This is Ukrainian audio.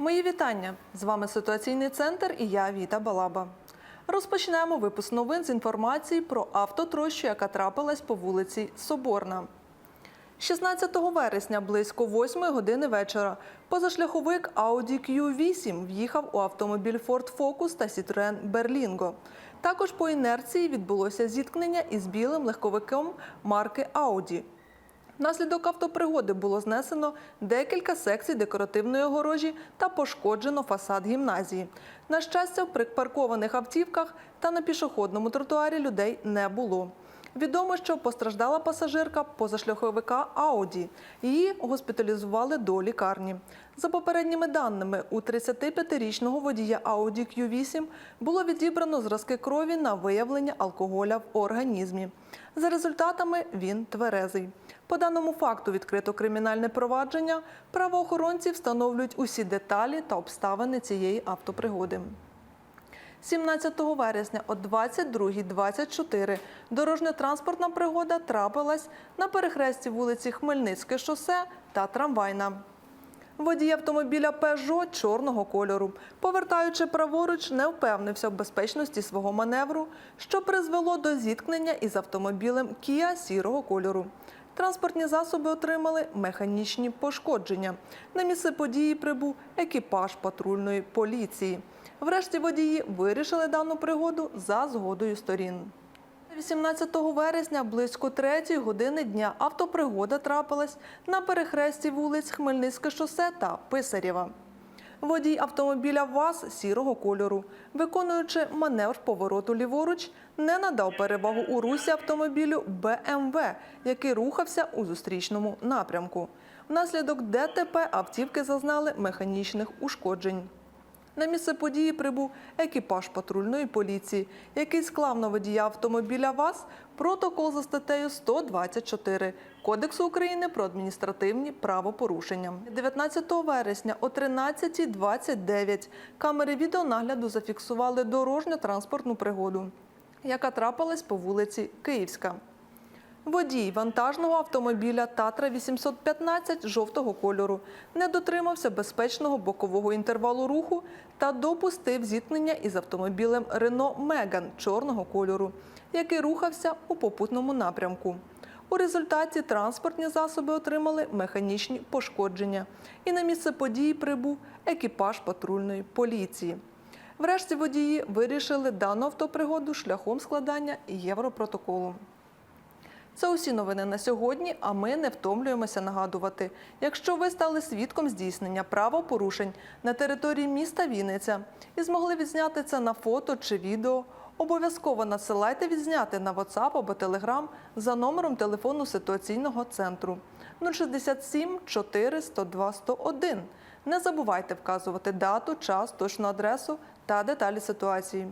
Мої вітання! З вами ситуаційний центр і я Віта Балаба. Розпочнемо випуск новин з інформації про автотрощу, яка трапилась по вулиці Соборна. 16 вересня близько 8 години вечора позашляховик Audi Q8 в'їхав у автомобіль Ford Focus та Citroen Berlingo. Також по інерції відбулося зіткнення із білим легковиком марки Audi. Внаслідок автопригоди було знесено декілька секцій декоративної огорожі та пошкоджено фасад гімназії. На щастя, в припаркованих автівках та на пішохідному тротуарі людей не було. Відомо, що постраждала пасажирка позашляховика Ауді. Її госпіталізували до лікарні. За попередніми даними, у 35-річного водія Audi Q8 було відібрано зразки крові на виявлення алкоголя в організмі. За результатами він тверезий. По даному факту відкрито кримінальне провадження. Правоохоронці встановлюють усі деталі та обставини цієї автопригоди. 17 вересня о 22.24 дорожньо-транспортна пригода трапилась на перехресті вулиці Хмельницьке шосе та трамвайна. Водій автомобіля Peugeot чорного кольору, повертаючи праворуч, не впевнився в безпечності свого маневру, що призвело до зіткнення із автомобілем Kia сірого кольору. Транспортні засоби отримали механічні пошкодження. На місце події прибув екіпаж патрульної поліції. Врешті водії вирішили дану пригоду за згодою сторін. 18 вересня близько 3 години дня автопригода трапилась на перехресті вулиць Хмельницьке шосе та Писарєва. Водій автомобіля ВАЗ сірого кольору, виконуючи маневр повороту ліворуч, не надав перевагу у русі автомобілю БМВ, який рухався у зустрічному напрямку. Внаслідок ДТП автівки зазнали механічних ушкоджень. На місце події прибув екіпаж патрульної поліції, який склав на водія автомобіля ВАЗ протокол за статтею 124 Кодексу України про адміністративні правопорушення. 19 вересня о 13.29 камери відеонагляду зафіксували дорожньо-транспортну пригоду, яка трапилась по вулиці Київська. Водій вантажного автомобіля Татра 815 жовтого кольору не дотримався безпечного бокового інтервалу руху та допустив зіткнення із автомобілем Рено Меган чорного кольору, який рухався у попутному напрямку. У результаті транспортні засоби отримали механічні пошкодження, і на місце події прибув екіпаж патрульної поліції. Врешті водії вирішили дану автопригоду шляхом складання європротоколу. Це усі новини на сьогодні. А ми не втомлюємося нагадувати. Якщо ви стали свідком здійснення правопорушень на території міста Вінниця і змогли відзняти це на фото чи відео, обов'язково надсилайте відзняти на WhatsApp або Telegram за номером телефону ситуаційного центру 067 4 102 101. Не забувайте вказувати дату, час, точну адресу та деталі ситуації.